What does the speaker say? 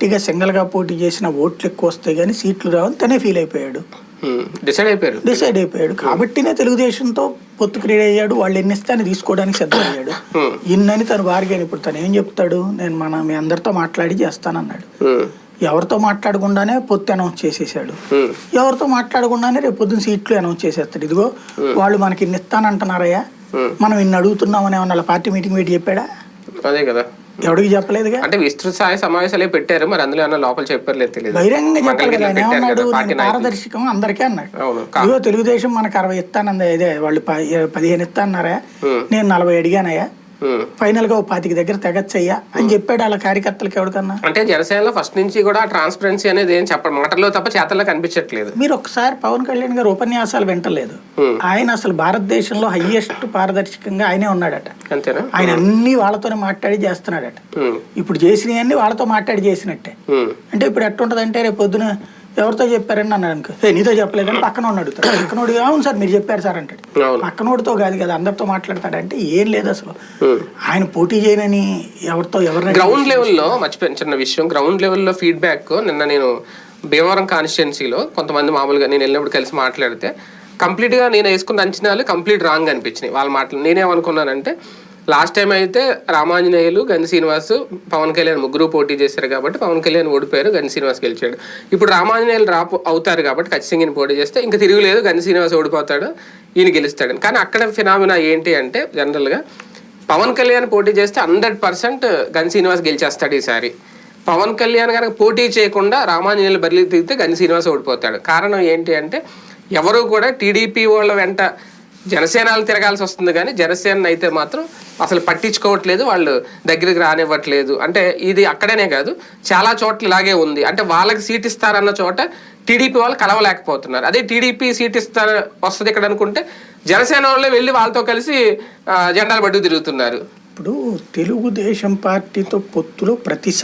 గట్టిగా సింగల్గా పోటీ చేసిన ఓట్లు ఎక్కువ వస్తాయి కానీ సీట్లు రావని తనే ఫీల్ అయిపోయాడు. డిసైడ్ అయిపోయారు. డిసైడ్ అయిపోయాడు. కాబట్టినే తెలుగుదేశంతో పొత్తు క్రియేట్ అయ్యాడు. వాళ్ళు ఎన్ని ఇస్తాను తీసుకోవడానికి సిద్ధమయ్యాడు. ఇన్నని తను బార్గెన్ ఇప్పుడు తను ఏం చెప్తాడు? నేను మన మీ అందరితో మాట్లాడి చేస్తానన్నాడు. ఎవరితో మాట్లాడకుండానే పొత్తు అనౌన్స్ చేసేసాడు. ఎవరితో మాట్లాడకుండానే రేపు పొద్దున్న సీట్లు అనౌన్స్ చేసేస్తాడు. ఇదిగో వాళ్ళు మనకి ఇన్ని ఇస్తానంటున్నారయ్యా. మనం ఇన్ని అడుగుతున్నామని ఏమన్నా పార్టీ మీటింగ్ పెట్టి చెప్పాడా? అదే కదా. ఎవడికి చెప్పలేదుగా? అంటే విస్తృత స్థాయి సమావేశాలే పెట్టారు? మరి అందులో ఏమన్నా లోపల చెప్పారు లేదు తెలియదు. బహిరంగంగా కదా. ఆయన ఏమన్నాడు. పారదర్శకం అందరికీ అన్నాడు. ఇదిగో తెలుగుదేశం మనకు అరవై ఇస్తానంది ఇదే వాళ్ళు పదిహేను ఇస్తాన్నారా ఉమ్, నేను నలభై అడిగానయ్యా. ఫైనల్గా ఓ పాతిక దగ్గర తెగచ్చయ్యా అని చెప్పాడు వాళ్ళ కార్యకర్తలకు ఎవరికన్నా. అంటే జనసేనలో ఫస్ట్ నుంచి కూడా ట్రాన్స్పరెన్సీ అనేది ఏం చెప్పడం. మాటల్లో తప్ప చేతల్లో కనిపించట్లేదు. మీరు ఒకసారి పవన్ కళ్యాణ్ గారు ఉపన్యాసాలు వింటలేదు. Hmm. ఆయన అసలు భారతదేశంలో హైయెస్ట్ పారదర్శకంగా ఆయనే ఉన్నాడట. అంతేనా? ఆయన అన్ని వాళ్ళతోనే మాట్లాడి చేస్తున్నాడట. ఇప్పుడు చేసినవన్నీ వాళ్ళతో మాట్లాడి చేసినట్టే. అంటే ఇప్పుడు ఎట్టుంటది అంటే రేపు పొద్దున ఎవరితో చెప్పారని అన్నాడు అనుకో. "ఏ, నీతో చెప్పలేదని పక్కన వాడిని అడుగుతాడు. పక్కనోడు అవును సార్ మీరు చెప్పారు సార్ అంటాడు. పక్కనోడితో కాదు కదా అందరితో మాట్లాడతాడంటే ఏం లేదు అసలు. ఆయన పోటీ చేయనని ఎవరితో ఎవరిని గ్రౌండ్ లెవెల్లో మర్చిపోయిన చిన్న విషయం. గ్రౌండ్ లెవెల్లో ఫీడ్బ్యాక్ నిన్న నేను భీమవరం కాన్స్టిట్యున్సీలో కొంతమంది మామూలుగా నేను వెళ్ళినప్పుడు కలిసి మాట్లాడితే కంప్లీట్గా నేను వేసుకున్న అంచనాలు కంప్లీట్ రాంగ్ అనిపించినాయి. వాళ్ళ మాటలు నేనేమనుకున్నానంటే లాస్ట్ టైం అయితే రామాంజనేయులు గని శ్రీనివాస్ పవన్ కళ్యాణ్ ముగ్గురు పోటీ చేశారు కాబట్టి పవన్ కళ్యాణ్ ఓడిపోయారు గని శ్రీనివాస్ గెలిచాడు. ఇప్పుడు రామాంజనేయులు రాపు అవుతారు కాబట్టి ఖచ్చితంగా ఈయన పోటీ చేస్తే ఇంకా తిరుగులేదు గని శ్రీనివాస్ ఓడిపోతాడు ఈయన గెలుస్తాడు. కానీ అక్కడ ఫినామినా ఏంటి అంటే జనరల్గా పవన్ కళ్యాణ్ పోటీ చేస్తే హండ్రెడ్ పర్సెంట్ గని శ్రీనివాస్ గెలిచేస్తాడు ఈసారి. పవన్ కళ్యాణ్ కనుక పోటీ చేయకుండా రామాంజనేయులు బరిలో దిగితే గని శ్రీనివాస్ ఓడిపోతాడు. కారణం ఏంటి అంటే ఎవరు కూడా టీడీపీ వాళ్ళ వెంట జనసేనలు తిరగాల్సి వస్తుంది కానీ జనసేన అయితే మాత్రం అసలు పట్టించుకోవట్లేదు వాళ్ళు దగ్గరికి రానివ్వట్లేదు. అంటే ఇది అక్కడనే కాదు చాలా చోట్ల ఇలాగే ఉంది. అంటే వాళ్ళకి సీట్ ఇస్తారన్న చోట టీడీపీ వాళ్ళు కలవలేకపోతున్నారు. అదే టీడీపీ సీట్ ఇస్తారు వస్తుంది ఇక్కడ అనుకుంటే జనసేన వాళ్ళే వెళ్ళి వాళ్ళతో కలిసి జెండాలు పట్టుకు తిరుగుతున్నారు. ఇప్పుడు తెలుగుదేశం పార్టీతో పొత్తులో ప్రతిసారి